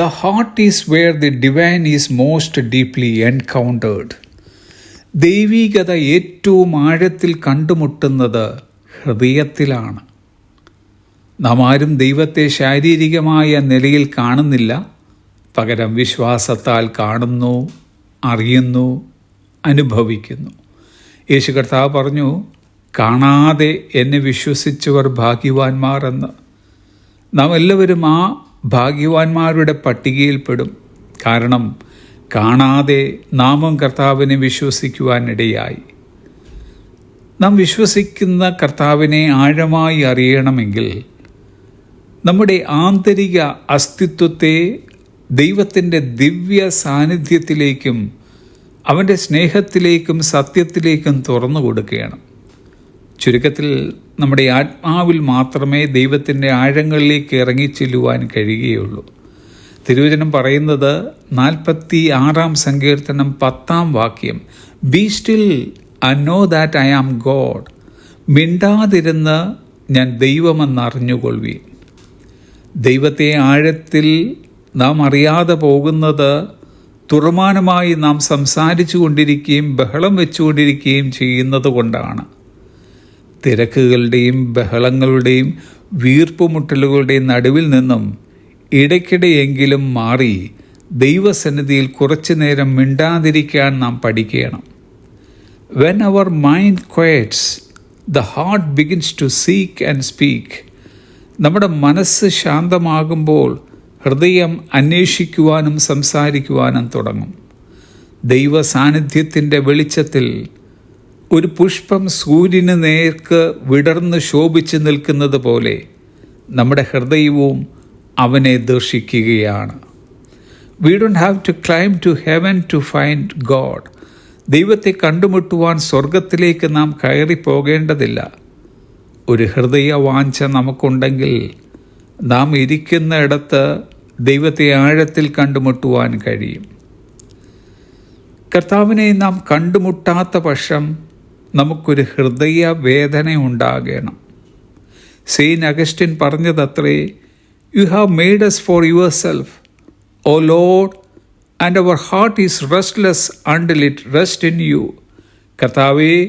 The heart is where the divine is most deeply encountered ദൈവീകത ഏറ്റവും ആഴത്തിൽ കണ്ടുമുട്ടുന്നത് ഹൃദയത്തിലാണ്. നാം ആരും ദൈവത്തെ ശാരീരികമായ നിലയിൽ കാണുന്നില്ല. പകരം വിശ്വാസത്താൽ കാണുന്നു അറിയുന്നു അനുഭവിക്കുന്നു. യേശു കർത്താവ് പറഞ്ഞു കാണാതെ എന്നെ വിശ്വസിച്ചവർ ഭാഗ്യവാന്മാർ എന്ന്. നാം എല്ലാവരും ആ ഭാഗ്യവാന്മാരുടെ പട്ടികയിൽപ്പെടും. കാരണം കാണാതെ നാമം കർത്താവിനെ വിശ്വസിക്കുവാനിടയായി. നാം വിശ്വസിക്കുന്ന കർത്താവിനെ ആഴമായി അറിയണമെങ്കിൽ നമ്മുടെ ആന്തരിക അസ്തിത്വത്തെ ദൈവത്തിന്റെ ദിവ്യ സാന്നിധ്യത്തിലേക്കും അവന്റെ സ്നേഹത്തിലേക്കും സത്യത്തിലേക്കും തുറന്നു കൊടുക്കുകയാണ് ചുരുക്കത്തിൽ നമ്മുടെ ആത്മാവിൽ മാത്രമേ ദൈവത്തിന്റെ ആഴങ്ങളിലേക്ക് ഇറങ്ങിച്ചെല്ലുവാൻ കഴിയുകയുള്ളൂ. തിരുവചനം പറയുന്നത് നാൽപ്പത്തി ആറാം സങ്കീർത്തനം പത്താം വാക്യം be still I know that I am God മിണ്ടാതിരുന്ന് ഞാൻ ദൈവമെന്നറിഞ്ഞുകൊള്ളി ദൈവത്തെ ആഴത്തിൽ നാം അറിയാതെ പോകുന്നത് തുറമാനമായി നാം സംസാരിച്ചു കൊണ്ടിരിക്കുകയും ബഹളം വെച്ചുകൊണ്ടിരിക്കുകയും ചെയ്യുന്നത് കൊണ്ടാണ്. തിരക്കുകളുടെയും ബഹളങ്ങളുടെയും വീർപ്പുമുട്ടലുകളുടെയും നടുവിൽ നിന്നും ഇടയ്ക്കിടെയെങ്കിലും മാറി ദൈവസന്നിധിയിൽ കുറച്ചു നേരം മിണ്ടാതിരിക്കാൻ നാം പഠിക്കണം. When our mind quiets the heart begins to seek and speak നമ്മുടെ മനസ്സ് ശാന്തമാകുമ്പോൾ ഹൃദയം അന്വേഷിക്കുവാനും സംസാരിക്കുവാനും തുടങ്ങും. ദൈവ സാന്നിധ്യത്തിന്റെ വെളിച്ചത്തിൽ ഒരു പുഷ്പം സൂര്യന് നേർക്ക് വിടർന്ന് ശോഭിച്ച് നിൽക്കുന്നത് പോലെ നമ്മുടെ ഹൃദയവും അവനെ ദർശിക്കുകയാണ്. We don't have to climb to heaven to find God ദൈവത്തെ കണ്ടുമുട്ടുവാൻ സ്വർഗത്തിലേക്ക് നാം കയറി പോകേണ്ടതില്ല. ഒരു ഹൃദയ വാഞ്ച നമുക്കുണ്ടെങ്കിൽ നാം ഇരിക്കുന്ന ഇടത്ത് ദൈവത്തെ ആഴത്തിൽ കണ്ടുമുട്ടുവാൻ കഴിയും. കർത്താവിനെ നാം കണ്ടുമുട്ടാത്ത പക്ഷം നമുക്കൊരു ഹൃദയ വേദന ഉണ്ടാകണം. സെയിൻ Augustine പറഞ്ഞതത്രേ you have made us for yourself O Lord and our heart is restless until it rest in you കർത്താവേ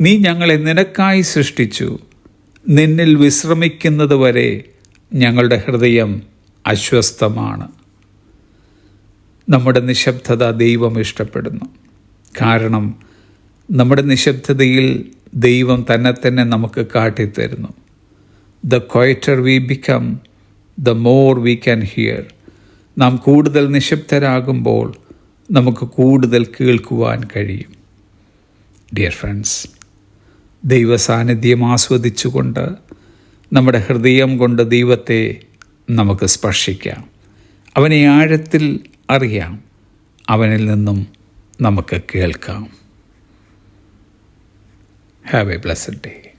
നീ ഞങ്ങളെ നിനക്കായി സൃഷ്ടിച്ചു. നിന്നിൽ വിശ്രമിക്കുന്നത് വരെ ഞങ്ങളുടെ ഹൃദയം അസ്വസ്ഥമാണ് നമ്മുടെ നിശബ്ദത ദൈവം ഇഷ്ടപ്പെടുന്നു. കാരണം നമ്മുടെ നിശബ്ദതയിൽ ദൈവം തന്നെ തന്നെ നമുക്ക് കാട്ടിത്തരുന്നു. The quieter we become the more we can hear നാം കൂടുതൽ നിശബ്ദരാകുമ്പോൾ നമുക്ക് കൂടുതൽ കേൾക്കുവാൻ കഴിയും. ഡിയർ ഫ്രണ്ട്സ് ദൈവ സാന്നിധ്യം ആസ്വദിച്ചുകൊണ്ട് നമ്മുടെ ഹൃദയം കൊണ്ട് ദൈവത്തെ നമുക്ക് സ്പർശിക്കാം. അവനെ ആഴത്തിൽ അറിയാം. അവനിൽ നിന്നും നമുക്ക് കേൾക്കാം. Have a blessed day.